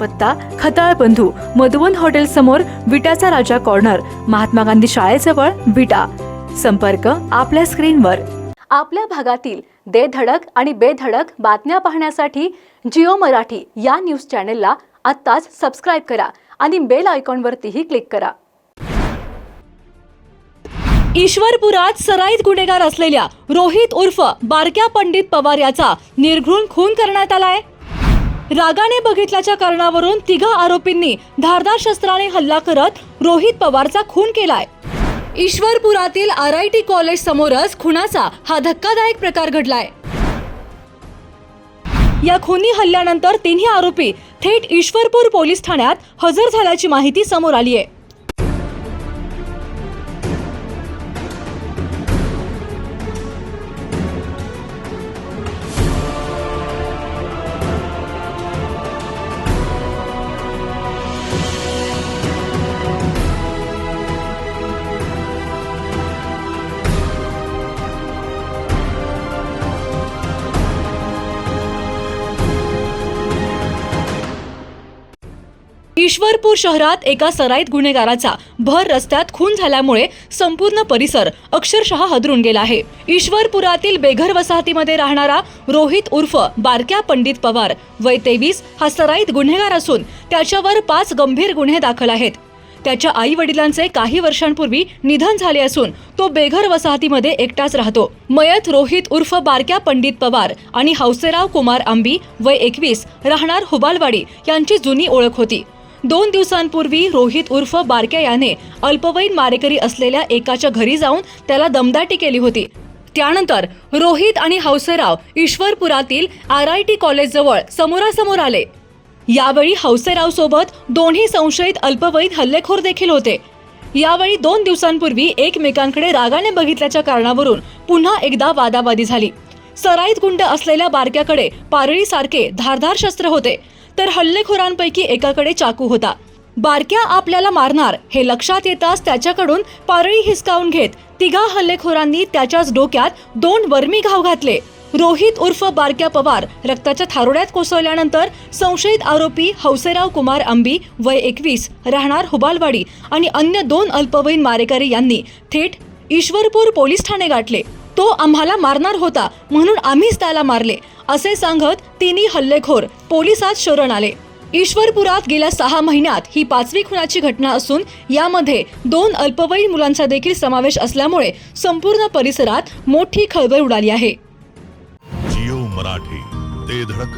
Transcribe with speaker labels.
Speaker 1: पत्ता खताळ बंधू मधुवन हॉटेल समोर विटाचा राजा कॉर्नर महात्मा गांधी शाळेजवळ विटा. संपर्क आपल्या स्क्रीनवर. आपल्या भागातील दे धडक आणि बेधडक बातम्या पाहण्यासाठी जिओ मराठी या न्यूज चॅनेलला आत्ताच सबस्क्राईब करा आणि बेल आयकॉनवरतीही क्लिक करा. ईश्वरपुरात सराईत गुन्हेगार असलेल्या रोहित उर्फ बारक्या पंडित पवार याचा निर्घृण खून करण्यात आलाय. रागाने बघितल्याच्या कारणावरून तिघा आरोपींनी धारदार शस्त्राने हल्ला करत रोहित पवारचा खून केलाय. ईश्वरपुरातील आर आय टी कॉलेज समोरच खुनाचा हा धक्कादायक प्रकार घडलाय. या खुनी हल्ल्यानंतर तिन्ही आरोपी थेट ईश्वरपूर पोलीस ठाण्यात हजर झाल्याची माहिती समोर आली आहे ईश्वरपूर शहरात एका सराईत गुन्हेगाराचा भर रस्त्यात खून झाल्यामुळे संपूर्ण परिसर अक्षरशः हदरून गेला आहे. ईश्वरपुरातील बेघर वसाहतीमध्ये राहणारा रोहित उर्फ बारक्या पंडित पवार वय तेवीस हा सराईत गुन्हेगार असून त्याच्यावर पाच गंभीर गुन्हे दाखल आहेत. त्याच्या आई वडिलांचे काही वर्षांपूर्वी निधन झाले असून तो बेघर वसाहतीमध्ये एकटाच राहतो. मयत रोहित उर्फ बारक्या पंडित पवार आणि हौसेराव कुमार आंबी वय एकवीस राहणार हुबालवाडी यांची जुनी ओळख होती. दोन दिवसांपूर्वी रोहित उर्फ बारक्या याने अल्पवयीन मारेकरी असलेल्या एकाच्या घरी जाऊन त्याला दमदाटी केली होती. त्यानंतर रोहित आणि हौसेराव ईश्वरपुरातील आर आय टी कॉलेजजवळ समोरासमोर आले. यावेळी हौसेराव सोबत दोन्ही संशयित अल्पवयीन हल्लेखोर देखील होते. यावेळी दोन दिवसांपूर्वी एकमेकांकडे रागाने बघितल्याच्या कारणावरून पुन्हा एकदा वादावादी झाली. सराईत गुंड असलेल्या बारक्याकडे पारळीसारखे धारधार शस्त्र होते. तर हल्लेखोरांपैकी एकाकडे चाकू होता. बारक्या आपल्याला मारणार हे लक्षात येताच त्याच्याकडून पारळी हिसकावून घेत तिघा हल्लेखोरांनी त्याच्याच डोक्यात दोन वर्मी घाव घातले. रोहित उर्फ बारक्या पवार रक्ताच्या थारोड्यात कोसळल्यानंतर संशयित आरोपी हौसेराव कुमार अंबी वय एकवीस राहणार हुबालवाडी आणि अन्य दोन अल्पवयीन मारेकरी यांनी थेट ईश्वरपूर पोलीस ठाणे गाठले. तो आम्हाला मारणार होता म्हणून आम्हीच त्याला मारले. असे सांगत तिन्ही हल्लेखोर पोलिसात शरण आले. ईश्वरपुरात गेल्या सहा महिन्यात ही पाचवी खुनाची घटना असून यामध्ये दोन अल्पवयीन मुलांचा देखील समावेश असल्यामुळे संपूर्ण परिसरात मोठी खळबळ उडाली आहे.
Speaker 2: जिओ मराठी ते धडक